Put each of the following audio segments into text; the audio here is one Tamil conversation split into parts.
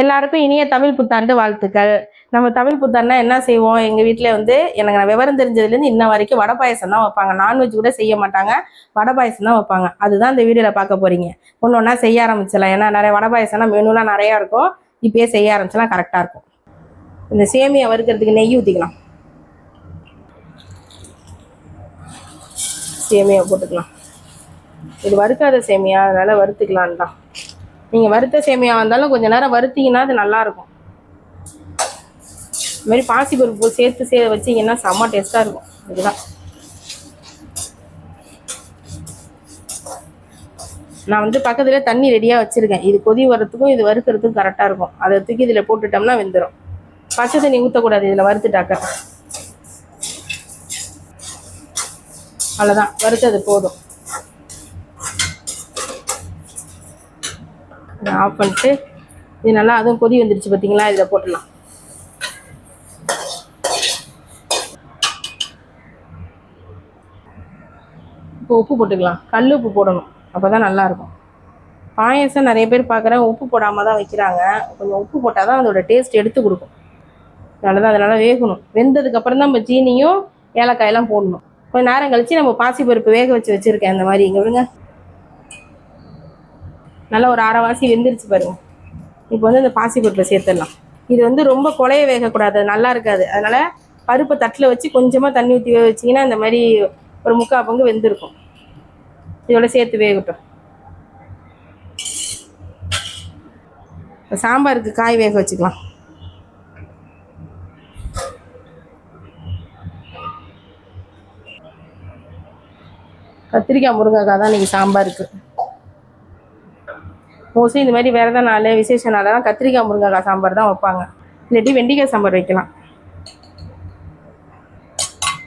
எல்லாருக்கும் இனிய தமிழ் புத்தாண்டு வாழ்த்துக்கள். நம்ம தமிழ் புத்தாண்டா என்ன செய்வோம்? எங்கள் வீட்டில் வந்து எனக்கு நான் விவரம் தெரிஞ்சதுலேருந்து இன்ன வரைக்கும் வடை பாயசம் தான் வைப்பாங்க. நான்வெஜ் கூட செய்ய மாட்டாங்க. வடை பாயசம் தான் வைப்பாங்க. அதுதான் இந்த வீடியோவில் பார்க்க போகிறீங்க ஒன்று ஒன்றா செய்ய ஆரம்பிச்சிடலாம். ஏன்னா நிறைய வடை பாயசம்னா மெனுலாம் நிறையா இருக்கும். இப்பயே செய்ய ஆரம்பிச்சலாம் கரெக்டாக இருக்கும். இந்த சேமியா வறுக்கிறதுக்கு நெய் ஊற்றிக்கலாம் சேமியா போட்டுக்கலாம். இது வறுக்காத சேமியா. அதனால் வறுத்துக்கலான் தான் நீங்கள் வறுத்த சேமியா வந்தாலும் கொஞ்சம் நேரம் வறுத்தீங்கன்னா அது நல்லாயிருக்கும். இது மாதிரி பாசிப்பருப்பு சேர்த்து சே வச்சிங்கன்னா செம்ம டேஸ்ட்டாக இருக்கும். இதுதான். நான் வந்து பக்கத்தில் தண்ணி ரெடியாக வச்சுருக்கேன். இது கொதி வர்றதுக்கும் இது வறுக்கிறதுக்கும் கரெக்டாக இருக்கும். அதை தூக்கி இதில் போட்டுட்டோம்னா வெந்துடும் பச்சை தண்ணி ஊற்றக்கூடாது இதில் வறுத்துட்டாக்க. அவ்வளோதான் வறுத்தது போதும். இதை ஆஃப் பண்ணிட்டு இது நல்லா அதுவும் கொதி வந்துடுச்சு பார்த்தீங்களா இதில் போட்டுடலாம். இப்போ உப்பு போட்டுக்கலாம். கல் உப்பு போடணும். அப்போ தான் நல்லாயிருக்கும். பாயசம் நிறைய பேர் பார்க்குறேன் உப்பு போடாமல் தான் வைக்கிறாங்க. கொஞ்சம் உப்பு போட்டால் தான் அதோட டேஸ்ட் எடுத்து கொடுக்கும். அதனால தான் அதனால் வேகணும். வெந்ததுக்கப்புறம் தான் நம்ம சீனியும் ஏலக்காயெல்லாம் போடணும். கொஞ்சம் நேரம் கழித்து நம்ம பாசிப்பருப்பு வேக வச்சு வச்சுருக்கேன். அந்த மாதிரி இங்கே விடுங்க நல்லா ஒரு அரைவாசி வெந்துருச்சு பாருங்க. இப்போ வந்து இந்த பாசிப்பருப்பை சேர்த்துடலாம். இது வந்து ரொம்ப குலைய வேகக்கூடாது அது நல்லா இருக்காது. அதனால பருப்பை தட்டில் வச்சு கொஞ்சமாக தண்ணி ஊற்றி வேக வச்சிங்கன்னா இந்த மாதிரி ஒரு முக்கால் பங்கு வெந்திருக்கும். இதோட சேர்த்து வேகட்டும். சாம்பாருக்கு காய் வேக வச்சுக்கலாம். கத்திரிக்காய் முருங்கைக்காய் தான் இன்னைக்கு சாம்பாருக்கு. மோஸ்ட்லி இந்த மாதிரி விரத நாள் விசேஷ நாளெல்லாம் கத்திரிக்காய் முருங்கைக்காய் சாம்பார் தான் வைப்பாங்க. இல்லாட்டி வெண்டிக்காய் சாம்பார் வைக்கலாம்.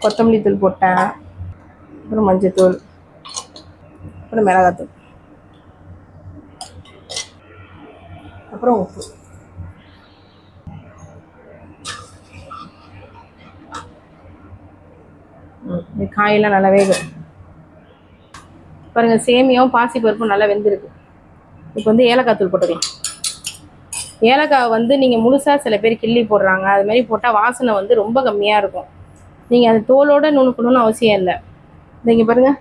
கொத்தமல்லி தூள் போட்டேன். அப்புறம் மஞ்சத்தூள். அப்புறம் மிளகாத்தூள். அப்புறம் உப்பு. காயெல்லாம் நல்லா வேகும் பாருங்கள் சேமியாவும் பாசி பருப்பும் நல்லா வெந்திருக்கு. இப்போ வந்து ஏலக்காய் தூள் போட்டுக்கலாம். ஏலக்காய் வந்து நீங்கள் முழுசாக சில பேர் கிள்ளி போடுறாங்க. அது மாதிரி போட்டால் வாசனை வந்து ரொம்ப கம்மியாக இருக்கும். நீங்கள் அது தோலோட நுணுக்கணும்னு அவசியம் இல்லை. நீங்கள் பாருங்கள்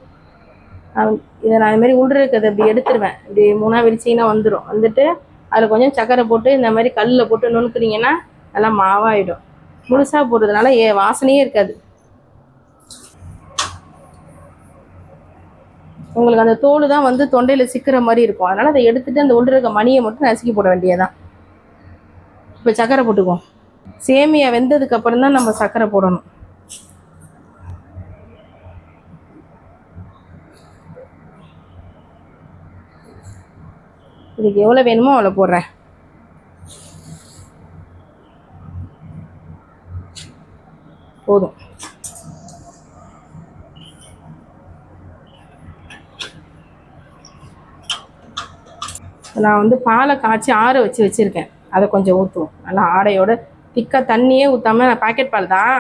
இதை நான் இது மாதிரி இருக்கிறத இப்படி எடுத்துருவேன். இப்படி மூணாக விரிச்சிங்கன்னா வந்துடும் வந்துட்டு அதில் கொஞ்சம் சக்கரை போட்டு இந்த மாதிரி கல்லில் போட்டு நுணுக்குனீங்கன்னா நல்லா மாவாயிடும். முழுசாக போடுறதுனால ஏ வாசனையே இருக்காது. உங்களுக்கு அந்த தோல் தான் வந்து தொண்டையில் சிக்கிற மாதிரி இருக்கும். அதனால் அதை எடுத்துகிட்டு அந்த உள்ள இருக்க மணியை மட்டும் நசுக்கி போட வேண்டியதுதான். இப்போ சக்கரை போட்டுக்குவோம். சேமியா வெந்ததுக்கப்புறம் தான் நம்ம சக்கரை போடணும். இதுக்கு எவ்வளோ வேணுமோ அவ்வளோ போடுறேன். போதும். நான் வந்து பாலை காய்ச்சி ஆற வச்சு வச்சுருக்கேன். அதை கொஞ்சம் ஊற்றுவோம் நல்லா ஆடையோட திக்காக தண்ணியே ஊற்றாம நான் பாக்கெட் பால் தான்.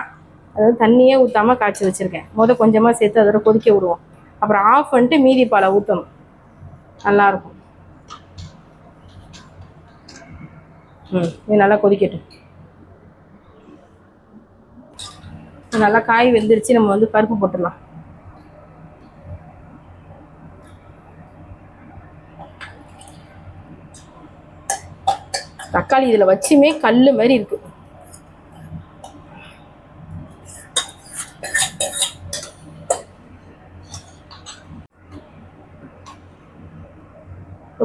அதாவது தண்ணியே ஊற்றாம காய்ச்சி வச்சுருக்கேன். மொதல் கொஞ்சமாக சேர்த்து அதோட கொதிக்க விடுவோம். அப்புறம் ஆஃப் பண்ணிட்டு மீதி பாலை ஊற்றணும் நல்லாயிருக்கும் ம் இது நல்லா கொதிக்கட்டும். நல்லா காய் வெந்துருச்சு நம்ம வந்து பருப்பு போட்டுடலாம். தக்காளி இதில் வச்சுமே கல் மாதிரி இருக்கு.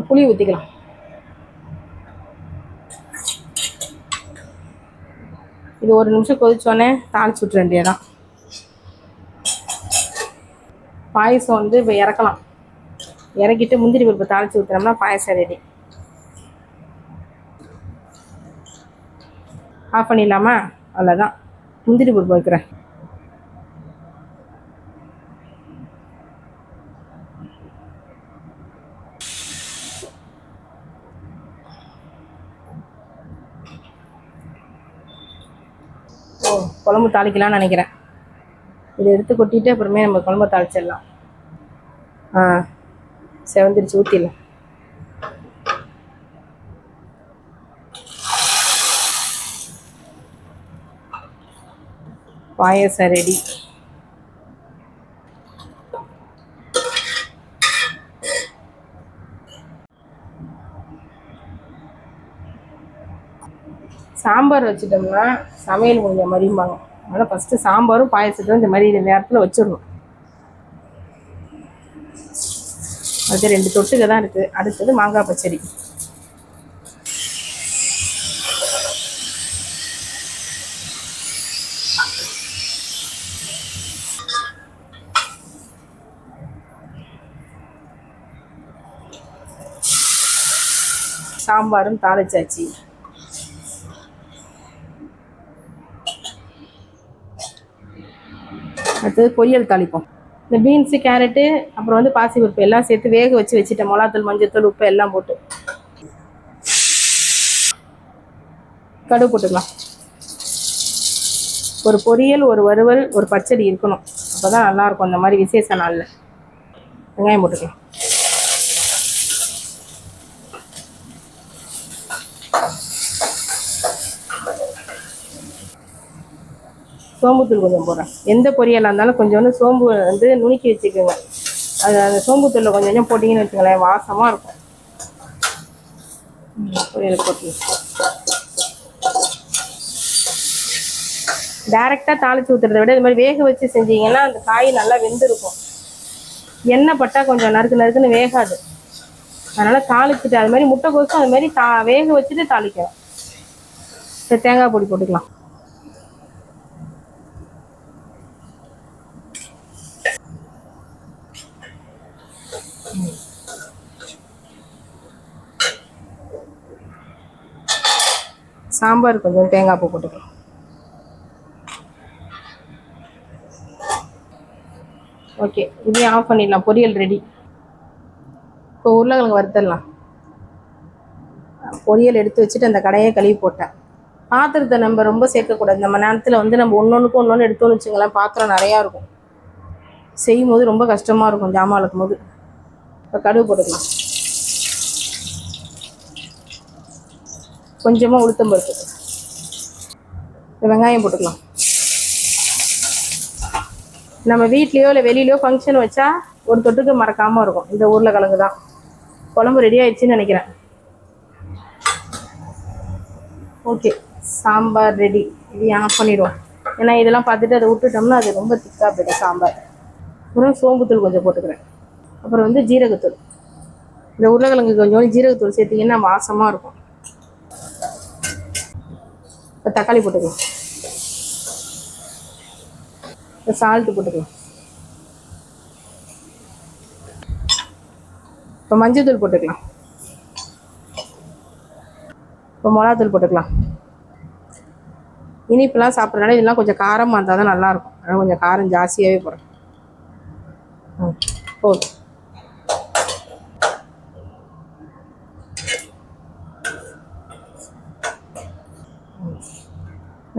புளி ஊற்றிக்கலாம் இது ஒரு நிமிஷம் கொதிச்சோடனே தாளிச்சு விட்ற வேண்டியதான் பாயசம் வந்து இப்போ இறக்கலாம். இறக்கிட்டு முந்திரி பருப்பு தாளிச்சு ஊற்றுனோம்னா பாயசம் ரெடி ஆஃப் பண்ணிடலாமா? அவ்வளோதான் முந்திரி பருப்பு வைக்கிறேன். ஓ குழம்பு தாளிக்கலாம்னு நினைக்கிறேன். இதை எடுத்து கொட்டிட்டு அப்புறமே நம்ம குழம்பு தாளிச்சிடலாம். ஆ செவந்திரிச்சு ஊற்றிடலாம் பாயசம் ரெடி. சாம்பார் வச்சுட்டோம்னா சமையல் முடிஞ்ச மாதிரிம்பாங்க அதனால் ஃபஸ்ட்டு சாம்பாரும் பாயசத்தையும் இந்த மாதிரி இந்த நேரத்தில் வச்சிடணும். அது ரெண்டு தொட்டுக்க தான் இருக்குது அடுத்தது மாங்காய் பச்சடி. சாம்பாரும் தாளிச்சாச்சு. அடுத்தது பொரியல் தாளிப்போம். இந்த பீன்ஸு கேரட்டு அப்புறம் வந்து பாசிப்பருப்பு எல்லாம் சேர்த்து வேக வச்சு வச்சுட்டேன் மிளகாத்தூள் மஞ்சத்தூள் உப்பு எல்லாம் போட்டு. கடுகு போட்டுக்கலாம். ஒரு பொரியல் ஒரு வறுவல் ஒரு பச்சடி இருக்கணும். அப்போ தான் நல்லாயிருக்கும் அந்த மாதிரி விசேஷ நாளில். வெங்காயம் போட்டுக்கலாம். சோம்புத்தூள் கொஞ்சம் போடுறேன். எந்த பொரியலாக இருந்தாலும் கொஞ்சோண்டு சோம்பு வந்து நுணுக்கி வச்சுக்கோங்க. அது அந்த சோம்புத்தூளில் கொஞ்சம் கொஞ்சம் போட்டிங்கன்னு வச்சுக்கோங்களேன் வாசமாக இருக்கும். ம், பொரியல் போட்டு. டேரெக்டாக தாளிச்சு ஊற்றுறத விட இது மாதிரி வேக வச்சு செஞ்சீங்கன்னா அந்த காய் நல்லா வெந்திருக்கும். எண்ணெய் பட்டால் கொஞ்சம் நறுக்கு நறுக்குன்னு வேகாது. அதனால் தாளிச்சுட்டு அது மாதிரி முட்டைக்கோசும் அது மாதிரி தா வேக வச்சுட்டு தாளிக்கணும் சரி தேங்காய் பொடி போட்டுக்கலாம். சாம்பார் கொஞ்சம் தேங்காய் பூ போட்டுக்கலாம். ஓகே இதையும் ஆஃப் பண்ணிடலாம். பொரியல் ரெடி இப்போ உருளைக்கிழங்கு வறுத்தரலாம். பொரியல் எடுத்து வச்சுட்டு அந்த கடையை கழுவி போட்டேன். பாத்திரத்தை நம்ம ரொம்ப சேர்க்கக்கூடாது. நம்ம நேரத்தில் வந்து நம்ம ஒன்று ஒன்றுக்கு ஒன்று ஒன்று எடுத்தோம்னு வச்சுங்களேன் பாத்திரம் நிறையா இருக்கும். செய்யும் போது ரொம்ப கஷ்டமாக இருக்கும் ஜாமான் இருக்கும் போது. இப்போ கடுகு போட்டுக்கலாம். கொஞ்சமாக உளுத்தம் பருப்பு. வெங்காயம் போட்டுக்கலாம். நம்ம வீட்லேயோ இல்லை வெளியிலையோ ஃபங்க்ஷன் வச்சா ஒரு தொட்டுக்கு மறக்காமல் இருக்கும். இந்த உருளைக்கிழங்கு தான் குழம்பு ரெடி ஆயிடுச்சுன்னு நினைக்கிறேன். ஓகே சாம்பார் ரெடி இது ஆஃப் பண்ணிடுவோம். ஏன்னா இதெல்லாம் பார்த்துட்டு அதை விட்டுட்டோம்னா அது ரொம்ப திக்காக போயிடும் சாம்பார். அப்புறம் சோம்புத்தூள் கொஞ்சம் போட்டுக்கிறேன். அப்புறம் வந்து ஜீரகத்தூள். இந்த உருளைக்கிழங்கு கொஞ்சம் ஜீரகத்தூள் சேர்த்திங்கன்னா வாசமாக இருக்கும். இப்போ தக்காளி போட்டுக்கலாம். இப்போ சால்ட்டு போட்டுக்கலாம். இப்போ மஞ்சள் போட்டுக்கலாம். இப்போ மிளகாத்தூள் போட்டுக்கலாம். இனிப்பெல்லாம் சாப்பிட்றதுனால இதெல்லாம் கொஞ்சம் காரமாக இருந்தால் தான் நல்லாயிருக்கும் அதனால் கொஞ்சம் காரம் ஜாஸ்தியாகவே போடுறேன். ம் போதும்.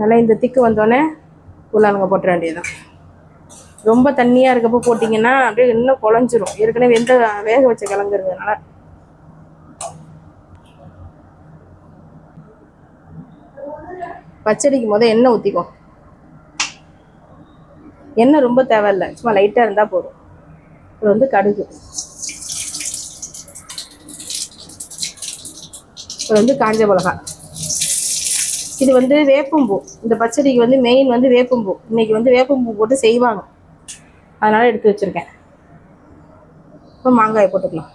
நல்லா இந்த திக்கு வந்தோடனே உள்ளானுங்க போட்டுற வேண்டியதுதான். ரொம்ப தண்ணியாக இருக்கப்போ போட்டிங்கன்னா அப்படியே இன்னும் குழஞ்சிரும். ஏற்கனவே வெந்த வேக வச்ச கிழங்கு இருக்கிறதுனால. பச்சடிக்கு எண்ணெய் ஊற்றிக்கும் எண்ணெய் ரொம்ப தேவையில்லை. சும்மா லைட்டாக இருந்தால் போதும். அப்புறம் வந்து கடுகு. அப்புறம் வந்து காஞ்ச மிளகாய். இது வந்து வேப்பம்பூ. இந்த பச்சடிக்கு வந்து மெயின் வந்து வேப்பம்பூ. இன்னைக்கு வந்து வேப்பம்பூ போட்டு செய்வாங்க. அதனால எடுத்து வச்சிருக்கேன். இப்போ மாங்காய் போட்டுக்கலாம்.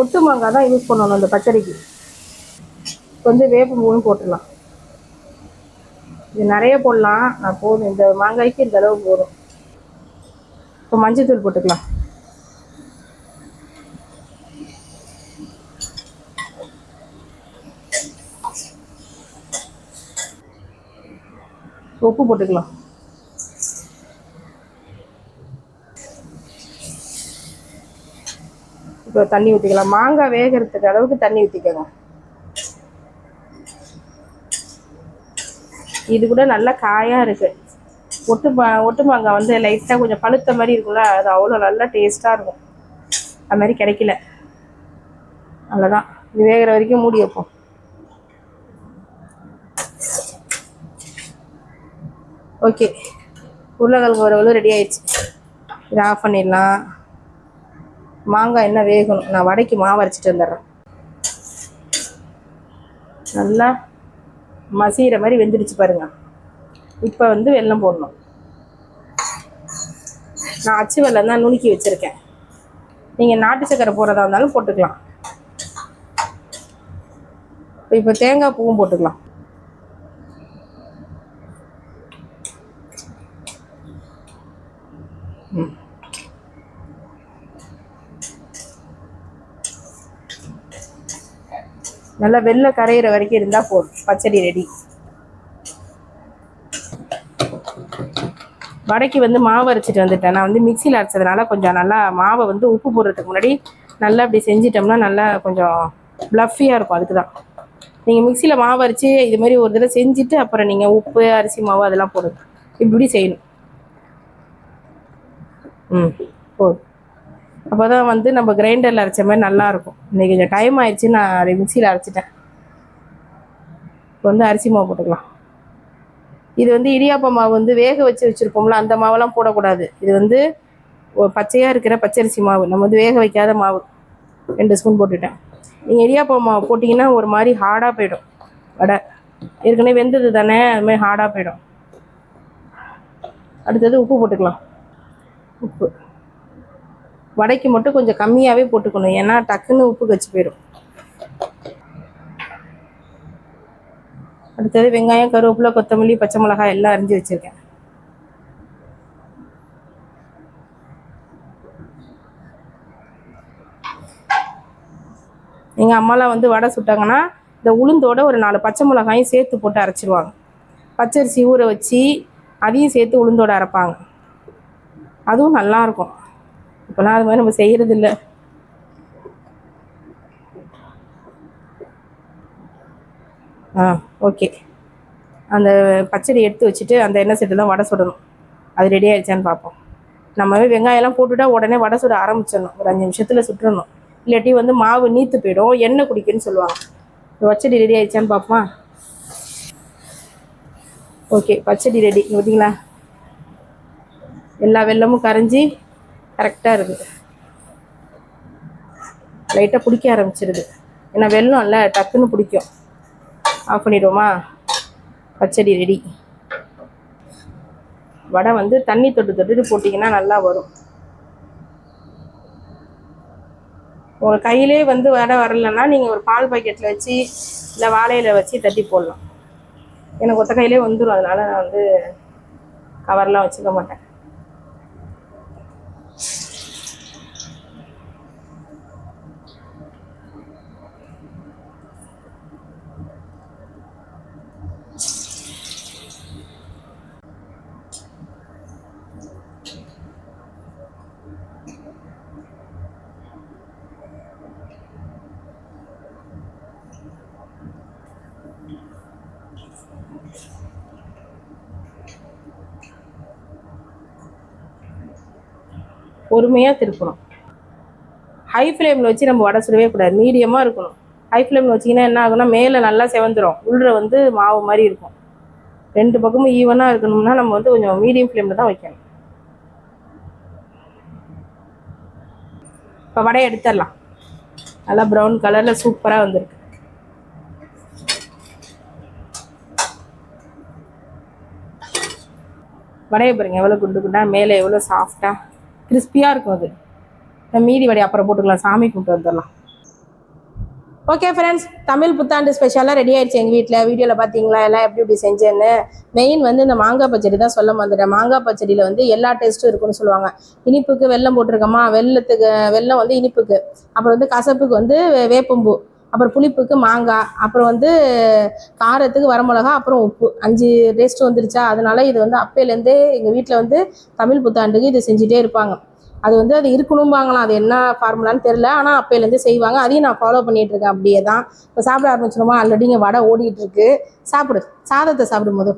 ஒட்டு மாங்காய் தான் யூஸ் பண்ணணும் இந்த பச்சடிக்கு. இப்போ வந்து வேப்பம்பூவும் போட்டுடலாம் இது நிறைய போடலாம். நான் போதும். இந்த மாங்காய்க்கு இந்த அளவு போதும். இப்போ மஞ்சத்தூள் போட்டுக்கலாம். உப்பு போட்டுக்கலாம். இப்போ தண்ணி ஊற்றிக்கலாம் மாங்காய் வேகிறதுக்கு அளவுக்கு தண்ணி ஊற்றிக்கோங்க இது கூட நல்லா காயாக இருக்கு. ஒட்டு மா ஒட்டு மாங்காய் வந்து லைட்டாக கொஞ்சம் பழுத்த மாதிரி இருக்கும்ல அது அவ்வளோ நல்லா டேஸ்ட்டாக இருக்கும். அது மாதிரி கிடைக்கல. அவ்வளோதான் இது வேகிற வரைக்கும் மூடி வைப்போம். ஓகே உருளைக்கிழங்கு வரவளும் ரெடி ஆயிடுச்சு. இதை ஆஃப் பண்ணிடலாம். மாங்காய் என்ன வேகணும்? நான் வடைக்கு மாவு அரைச்சிட்டு வந்துடுறேன். நல்லா மசிகிற மாதிரி வெந்துடுச்சு பாருங்க. இப்போ வந்து வெல்லம் போடணும். நான் அச்சு வெள்ளம் தான் நுணுக்கி வச்சுருக்கேன். நீங்கள் நாட்டு சக்கரை போடுறதா இருந்தாலும் போட்டுக்கலாம். இப்போ தேங்காய் பூவும் போட்டுக்கலாம். நல்லா வெள்ளை கரையிற வரைக்கும் இருந்தால் போதும். பச்சடி ரெடி வடைக்கு வந்து மாவு அரைச்சிட்டு வந்துட்டேன். நான் வந்து மிக்சியில் அரைச்சதுனால கொஞ்சம் நல்லா மாவை வந்து உப்பு போடுறதுக்கு முன்னாடி நல்லா அப்படி செஞ்சிட்டோம்னா நல்லா கொஞ்சம் ப்ளஃபியாக இருக்கும். அதுக்கு தான் நீங்கள் மிக்சியில் மாவு அரைச்சி இது மாதிரி ஒரு தடவை செஞ்சுட்டு அப்புறம் நீங்கள் உப்பு அரிசி மாவு அதெல்லாம் போடுங்க. இப்படி செய்யணும். ம் போதும். அப்போ தான் வந்து நம்ம கிரைண்டரில் அரைச்ச மாதிரி நல்லா இருக்கும் இன்னைக்கு கொஞ்சம் டைம் ஆயிடுச்சு நான் அதை மிக்சியில் அரைச்சிட்டேன். இப்போ வந்து அரிசி மாவு போட்டுக்கலாம். இது வந்து இடியாப்ப மாவு வந்து வேக வச்சு வச்சுருப்போம்ல அந்த மாவெல்லாம் போடக்கூடாது. இது வந்து பச்சையாக இருக்கிற பச்சரிசி மாவு. நம்ம வந்து வேக வைக்காத மாவு. ரெண்டு ஸ்பூன் போட்டுட்டேன். நீங்கள் இடியாப்ப மாவு போட்டிங்கன்னா ஒரு மாதிரி ஹார்டாக போயிடும். வடை ஏற்கனவே வெந்தது தானே அதுமாதிரி ஹார்டாக போயிடும். அடுத்தது உப்பு போட்டுக்கலாம். உப்பு. வடைக்கு மட்டும் கொஞ்சம் கம்மியாகவே போட்டுக்கணும். ஏன்னா டக்குன்னு உப்பு கச்சி போயிடும் அடுத்தது வெங்காயம் கருவேப்பிலை கொத்தமல்லி பச்சை மிளகாய் எல்லாம் அரிஞ்சு வச்சுருக்கேன். எங்கள் அம்மாலாம் வந்து வடை சுட்டாங்கன்னா இந்த உளுந்தோட ஒரு நாலு பச்சை மிளகாயும் சேர்த்து போட்டு அரைச்சிடுவாங்க பச்சரிசி ஊற வச்சு அதையும் சேர்த்து உளுந்தோட அரைப்பாங்க. அதுவும் நல்லா இருக்கும். இப்போலாம் அது மாதிரி நம்ம செய்கிறது இல்லை ஆ ஓகே அந்த பச்சடி எடுத்து வச்சுட்டு அந்த எண்ணெய் செட்டு தான் வடை சுடணும். அது ரெடி ஆகிடுச்சான்னு பார்ப்போம். நம்மவே வெங்காயம்லாம் போட்டுட்டா உடனே வடை சுட ஆரம்பிச்சிடணும். ஒரு அஞ்சு நிமிஷத்தில் சுட்டுறணும். இல்லாட்டி வந்து மாவு நீத்து போயிடும். எண்ணெய் குடிக்குன்னு சொல்லுவாங்க. பச்சடி ரெடி ஆகிடுச்சான்னு பார்ப்போமா? ஓகே பச்சடி ரெடி பார்த்தீங்களா எல்லா வெல்லமும் கரைஞ்சி கரெக்டாக இருக்குது லைட்டாக பிடிக்க ஆரம்பிச்சிருது. ஏன்னா வெல்லம் இல்லை டக்குன்னு பிடிக்கும். ஆஃப் பண்ணிடுவோமா? பச்சடி ரெடி வடை வந்து தண்ணி தொட்டு தொட்டுட்டு போட்டிங்கன்னா நல்லா வரும். உங்கள் கையிலே வந்து வடை வரலன்னா நீங்கள் ஒரு பால் பாக்கெட்டில் வச்சு இல்லை வாழையில் வச்சு தட்டி போடலாம். எனக்கு ஒத்த கையிலே வந்துடும் அதனால நான் வந்து கவர்லாம் வச்சுக்க மாட்டேன். பொறுமையாக திருப்பணும். ஹை ஃப்ளேமில் வச்சு நம்ம வடை சுடவே கூடாது. மீடியமாக இருக்கணும். ஹை ஃப்ளேமில் வச்சிங்கன்னா என்ன ஆகும்னா மேலே நல்லா செவந்துடும் உள்ள வந்து மாவு மாதிரி இருக்கும். ரெண்டு பக்கமும் ஈவனாக இருக்கணும்னா நம்ம வந்து கொஞ்சம் மீடியம் ஃப்ளேமில் தான் வைக்கணும். இப்போ வடையை எடுத்துடலாம். நல்லா ப்ரௌன் கலரில் சூப்பராக வந்திருக்கு. வடையை பாருங்கள் எவ்வளோ குண்டு குண்டா மேலே எவ்வளோ சாஃப்டாக கிறிஸ்பியாக இருக்கும் அது. மீதி வடை அப்புறம் போட்டுக்கலாம். சாமி கும்பிட்டு வந்துடலாம். ஓகே ஃப்ரெண்ட்ஸ் தமிழ் புத்தாண்டு ஸ்பெஷலாக ரெடி ஆயிடுச்சு எங்கள் வீட்டில் வீடியோவில் பார்த்தீங்களா எல்லாம் எப்படி எப்படி செஞ்சேன்னு. மெயின் வந்து இந்த மாங்காய் பச்சடி தான் சொல்ல வந்துட்டேன் மாங்காய் பச்சடியில் வந்து எல்லா டேஸ்ட்டும் இருக்குன்னு சொல்லுவாங்க. இனிப்புக்கு வெல்லம் போட்டிருக்கோமா? வெல்லத்துக்கு வெல்லம் வந்து இனிப்புக்கு. அப்புறம் வந்து கசப்புக்கு வந்து வேப்பம்பூ. அப்புறம் புளிப்புக்கு மாங்காய் அப்புறம் வந்து காரத்துக்கு வரமிளகா அப்புறம் உப்பு. அஞ்சு டேஸ்ட் வந்துருச்சா? அதனால இது வந்து அப்பையிலேருந்தே எங்கள் வீட்டில் வந்து தமிழ் புத்தாண்டுக்கு இது செஞ்சுட்டே இருப்பாங்க. அது வந்து அது இருக்கணும்பாங்களாம். அது என்ன ஃபார்முலான்னு தெரில ஆனால் அப்பையிலேருந்து செய்வாங்க. அதையும் நான் ஃபாலோ பண்ணிகிட்டு இருக்கேன். அப்படியே தான் இப்போ சாப்பிட ஆரம்பிச்சிருமா? ஆல்ரெடி இங்கே வடை ஓடிட்டு இருக்கு சாப்பிடு. சாதத்தை சாப்பிடும் போது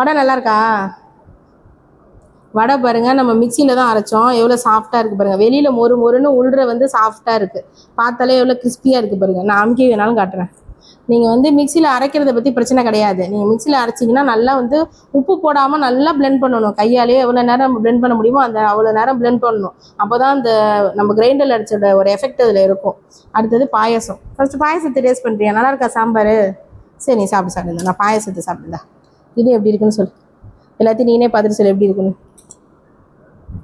வடை நல்லா இருக்கா? வடை பாருங்க நம்ம மிக்சியில் தான் அரைச்சோம். எவ்வளோ சாஃப்டாக இருக்குது பாருங்க. வெளியில் மொறு மொறுன்னு உள்ற வந்து சாஃப்டாக இருக்குது பார்த்தாலே எவ்வளோ கிறிஸ்பியாக இருக்குது பாருங்க. நான் அமுக்கி வேணாலும் காட்டுறேன். நீங்கள் வந்து மிக்சியில் அரைக்கிறத பற்றி பிரச்சனை கிடையாது. நீங்கள் மிக்சியில் அரைச்சிங்கன்னா நல்லா வந்து உப்பு போடாமல் நல்லா பிளெண்ட் பண்ணணும். கையாலேயே எவ்வளோ நேரம் பிளெண்ட் பண்ண முடியுமோ அந்த அவ்வளோ நேரம் பிளெண்ட் பண்ணணும். அப்போ தான் அந்த நம்ம கிரைண்டரில் அடிச்சோட ஒரு எஃபெக்ட் அதில் இருக்கும். அடுத்தது பாயசம். ஃபர்ஸ்ட் பாயசத்தை டேஸ்ட் பண்ணுறியா நல்லா இருக்கா சாம்பார்? சரி நீ சாப்பிட்டு சாப்பிடுங்க நான் பாயசத்தை சாப்பிடுதா இது எப்படி இருக்குன்னு சொல்லு. எல்லாத்தையும் நீனே பார்த்துட்டு சொல்லு எப்படி இருக்குன்னு.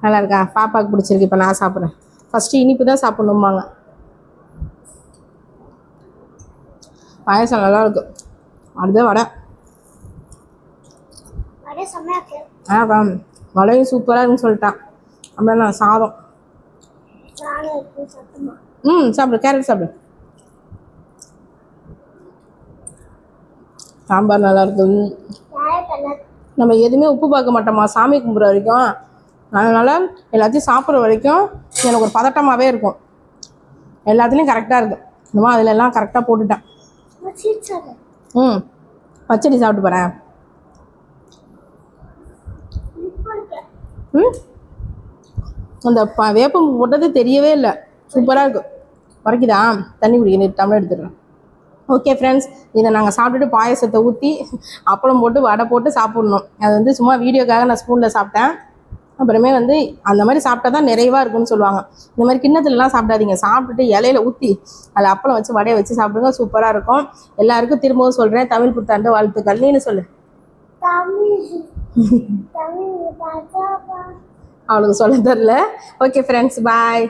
நல்லா இருக்கா பாப்பாவுக்கு பிடிச்சிருக்கு. இப்போ நான் சாப்பிட்றேன். ஃபஸ்ட்டு இனிப்பு தான் சாப்பிட்ணும்பாங்க. பாயசம் நல்லா இருக்கு அடுத்த வடை. ஆ வடையும் சூப்பராக இருக்குன்னு சொல்லிட்டான். அப்புறம் நான் சாதம். ம் சாப்பிடு. கேரட் சாப்பிடு. சாம்பார் நல்லா இருக்கு நம்ம எதுவுமே உப்பு பார்க்க மாட்டோமா சாமி கும்பிட்ற வரைக்கும். அதனால் எல்லாத்தையும் சாப்பிட்ற வரைக்கும் எனக்கு ஒரு பதட்டமாகவே இருக்கும். எல்லாத்துலேயும் கரெக்டாக இருக்கும். இன்னும் அதில் எல்லாம் கரெக்டாக போட்டுட்டேன். ம். பச்சடி சாப்பிட்டு போகிறேன் ம். அந்த ப வேப்பம் போட்டது தெரியவே இல்லை. சூப்பராக இருக்கு. குறைக்குதா தண்ணி குடிக்கணும் டம்ளர் எடுத்துடுறேன் ஓகே ஃப்ரெண்ட்ஸ் இதை நாங்கள் சாப்பிட்டுட்டு பாயசத்தை ஊற்றி அப்பளம் போட்டு வடை போட்டு சாப்பிட்ணும். அது வந்து சும்மா வீடியோக்காக நான் ஸ்பூனில் சாப்பிட்டேன். அப்புறமே வந்து அந்த மாதிரி சாப்பிட்டா தான் நிறைவாக இருக்குன்னு சொல்லுவாங்க. இந்த மாதிரி கிண்ணத்துலலாம் சாப்பிடாதீங்க. சாப்பிட்டுட்டு இலையில ஊற்றி அதில் அப்பளம் வச்சு வடையை வச்சு சாப்பிடுங்க. சூப்பராக இருக்கும். எல்லாருக்கும் திரும்பவும் சொல்கிறேன் தமிழ் புத்தாண்டு வாழ்த்துக்கள். நீனு சொல்லு. அவளுக்கு சொல்ல தெரில ஓகே ஃப்ரெண்ட்ஸ் பாய்